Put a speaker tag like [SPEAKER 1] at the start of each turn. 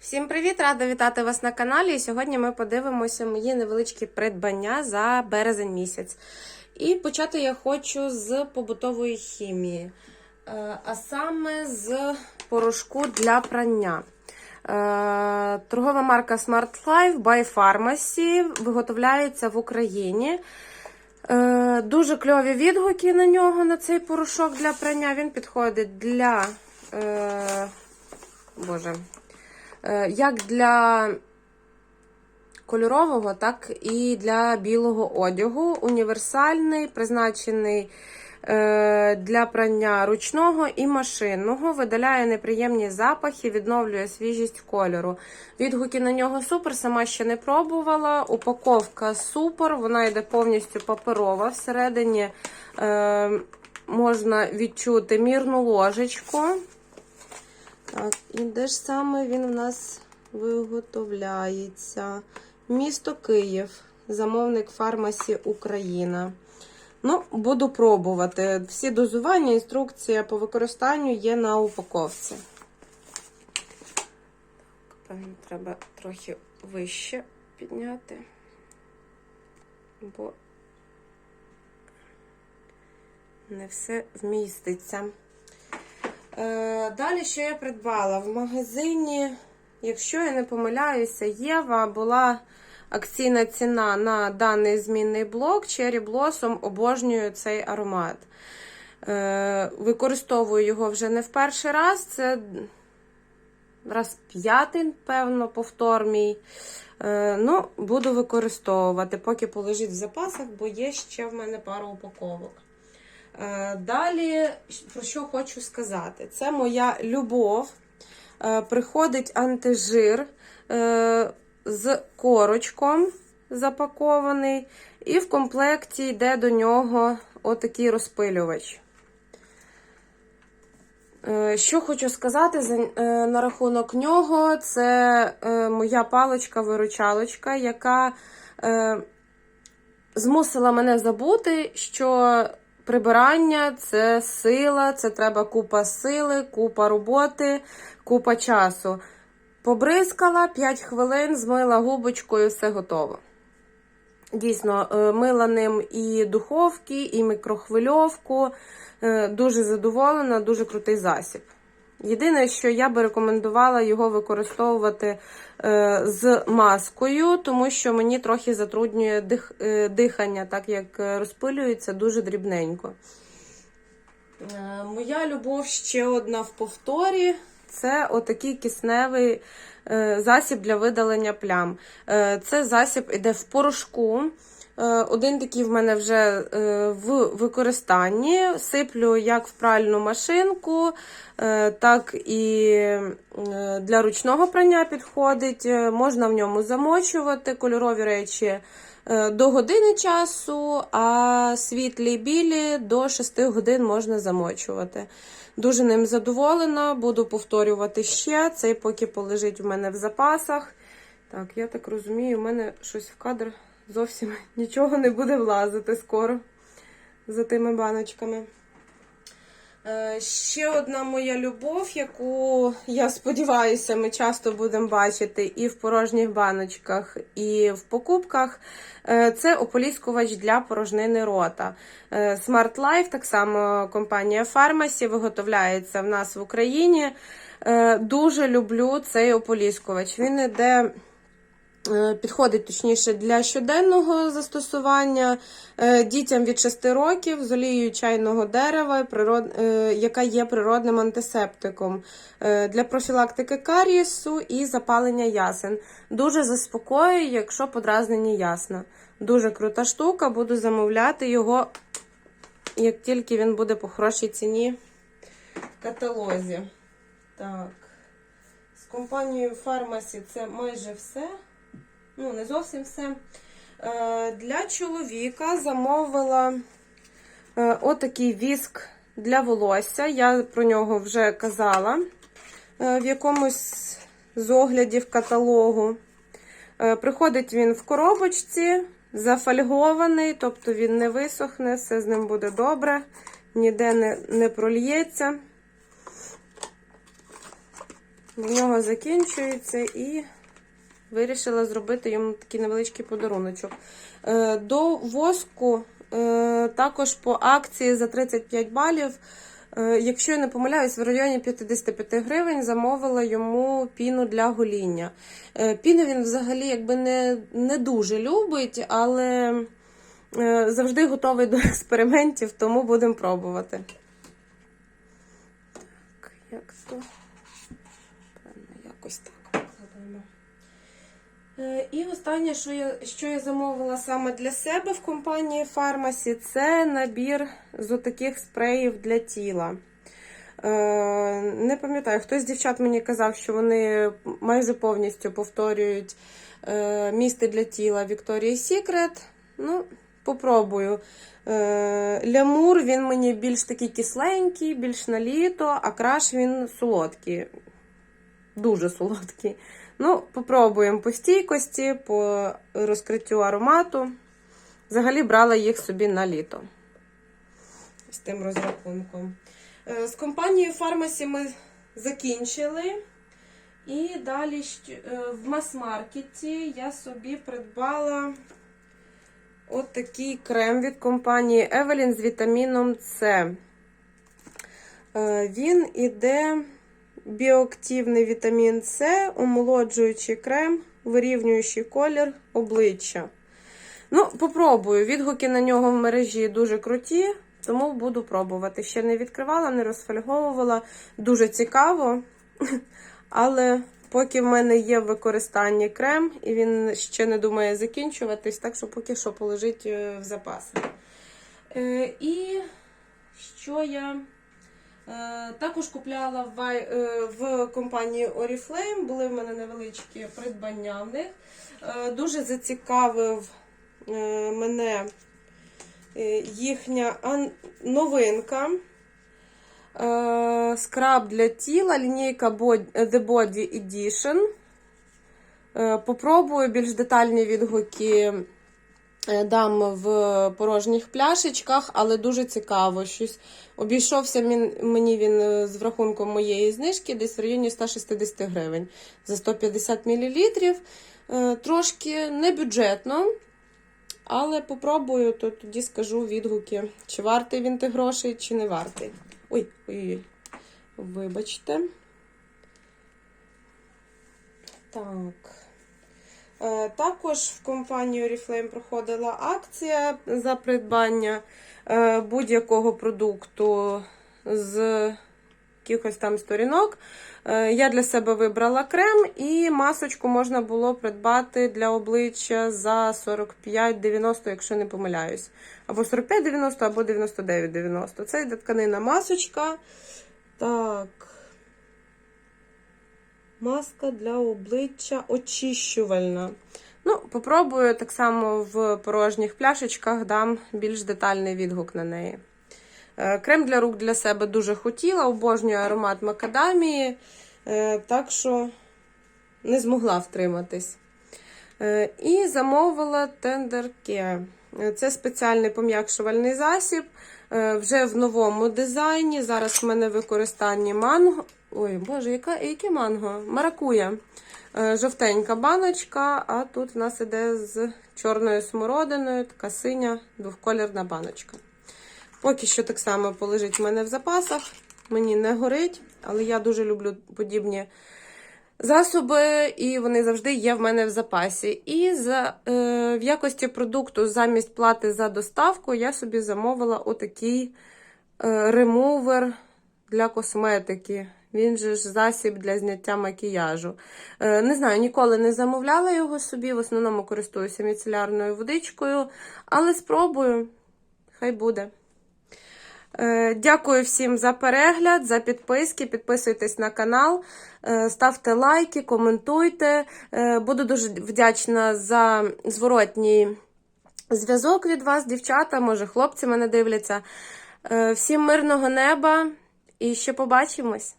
[SPEAKER 1] Всім привіт! Рада вітати вас на каналі. Сьогодні ми подивимося мої невеличкі придбання за березень місяць. І почати я хочу з побутової хімії, Е, а саме з порошку для прання. Е, Торгова марка Smart Life by Pharmacy виготовляється в Україні. Е, Дуже кльові відгуки на нього, на цей порошок для прання. Він підходить для. Боже, як для кольорового, так і для білого одягу. Універсальний, призначений е, для прання ручного і машинного, видаляє неприємні запахи, відновлює свіжість кольору. Відгуки на нього супер, сама ще не пробувала. Упаковка супер, вона йде повністю паперова. Всередині е, можна відчути мірну ложечку. Так, і де ж саме він в нас виготовляється? Місто Київ, замовник фармасі Україна. Ну, буду пробувати. Всі дозування, інструкція по використанню є на упаковці. Певно, треба трохи вище підняти, бо не все вміститься. Е, Далі, що я придбала? В магазині, якщо я не помиляюся, Єва була акційна ціна на даний змінний блок. Cherry Blossom обожнюю цей аромат. Е, Використовую його вже не в перший раз. Це раз п'ятий, певно, повтор мій. Е, Ну, буду використовувати, поки полежить в запасах, бо є ще в мене пара упаковок. Е, Далі, про що хочу сказати, це моя любов. Е, Приходить антижир е, з корочком запакований, і в комплекті йде до нього отакий розпилювач. Що хочу сказати на рахунок нього, це моя паличка-виручалочка, яка змусила мене забути, що прибирання це сила, це треба купа сили, купа роботи, купа часу. Побризкала 5 хвилин, змила губочкою, все готово. Дійсно, е, мила ним і духовки, і мікрохвильовку. Е, Дуже задоволена, дуже крутий засіб. Єдине, що я би рекомендувала його використовувати е, з маскою, тому що мені трохи затруднює дих, е, дихання, так як е, розпилюється дуже дрібненько. Моя любов ще одна в повторі. Це отакий кисневий засіб для видалення плям. Це засіб іде в порошку. Е, Один такий в мене вже е, в використанні. Сиплю як в пральну машинку, е, так і для ручного прання підходить. Можна в ньому замочувати кольорові речі до години часу, а світлі білі до 6 годин можна замочувати. Дуже ним задоволена, буду повторювати ще. Цей поки полежить в мене в запасах. Так, я так розумію, в мене щось в кадр зовсім нічого не буде влазити скоро за тими баночками. Е, Ще одна моя любов, яку я сподіваюся, ми часто будемо бачити і в порожніх баночках, і в покупках. Е, Це ополіскувач для порожнини рота. Е, Smart Life, так само компанія Pharmacy, виготовляється в нас в Україні. Дуже люблю цей ополіскувач. Він іде. Е, Підходить точніше для щоденного застосування е, дітям від 6 років з олією чайного дерева, е, яка є природним антисептиком для профілактики карієсу і запалення ясен. Дуже заспокоює, якщо подразнені ясна. Дуже крута штука, буду замовляти його, як тільки він буде по хорошій ціні в каталозі. Так. З компанією Pharmacy це майже все ну, не зовсім все. Е, Для чоловіка замовила е, отакий віск для волосся. Я про нього вже казала е, в якомусь з оглядів каталогу. Приходить він в коробочці, зафольгований, тобто він не висохне, все з ним буде добре, ніде не, не прольється. в нього закінчується і вирішила зробити йому такий невеличкий подаруночок. Е, До воску е, також по акції за 35 балів. Е, Якщо я не помиляюсь, в районі 55 гривень замовила йому піну для гоління. Піну він взагалі якби не, не дуже любить, але завжди готовий до експериментів, тому будемо пробувати. Так, як то? І останнє, що я, що я замовила саме для себе в компанії Фармасі, це набір з отаких спреїв для тіла. Е, Не пам'ятаю, хтось з дівчат мені казав, що вони майже повністю повторюють е, місти для тіла Victoria's Secret. Ну, попробую. Е, Лямур він мені більш такий кисленький, більш на літо, а краш він солодкий. Дуже солодкий. Ну, попробуємо по стійкості, по розкриттю аромату. Взагалі брала їх собі на літо. З тим розрахунком. Е, З компанією Фармасі ми закінчили. І далі е, в мас-маркеті я собі придбала от крем від компанії Evelyn з вітаміном С. Е, Він іде біоактивний вітамін С, омолоджуючий крем, вирівнюючий колір обличчя. Ну, попробую. Відгуки на нього в мережі дуже круті, тому буду пробувати. Ще не відкривала, не розфольговувала. Дуже цікаво. Але поки в мене є в використанні крем, і він ще не думає закінчуватись, так що поки що полежить е, в запаси. Е, І що я. Е, Також купляла в, е, в компанії Oriflame, були в мене невеличкі придбання в них. Е, Дуже зацікавив мене їхня новинка. Скраб для тіла, лінійка The Body Edition. Попробую більш детальні відгуки дам в порожніх пляшечках, але дуже цікаво. Щось обійшовся мені він е, з врахунком моєї знижки десь в районі 160 гривень за 150 мл. Е, Трошки не бюджетно, але попробую, то тоді скажу відгуки, чи вартий він тих грошей, чи не вартий. Ой, ой, ой, вибачте. Так. Е, Також в компанії Oriflame проходила акція за придбання е, будь-якого продукту з якихось там сторінок. Е, Я для себе вибрала крем і масочку можна було придбати для обличчя за 45,90, якщо не помиляюсь. Або 45,90, або 99,90. Це йде тканина масочка. Так. Маска для обличчя очищувальна. Ну, попробую так само в порожніх пляшечках дам більш детальний відгук на неї. Е, Крем для рук для себе дуже хотіла, обожнюю аромат макадамії, е, так що не змогла втриматись. Е, І замовила Tender Це спеціальний пом'якшувальний засіб. Вже в новому дизайні. Зараз в мене в використанні манго. Ой, боже, яка, яке манго? Маракуя. Е, Жовтенька баночка, а тут в нас іде з чорною смородиною, така синя двохколірна баночка. Поки що так само полежить в мене в запасах. Мені не горить, але я дуже люблю подібні засоби, і вони завжди є в мене в запасі. І за, е, в якості продукту замість плати за доставку я собі замовила отакий е, ремувер для косметики. Він же ж засіб для зняття макіяжу. Е, не знаю, ніколи не замовляла його собі, в основному користуюся міцелярною водичкою, але спробую, хай буде. Е, Дякую всім за перегляд, за підписки. Підписуйтесь на канал, е, ставте лайки, коментуйте. Буду дуже вдячна за зворотній зв'язок від вас, дівчата. Може, хлопці мене дивляться. Всім мирного неба і ще побачимось!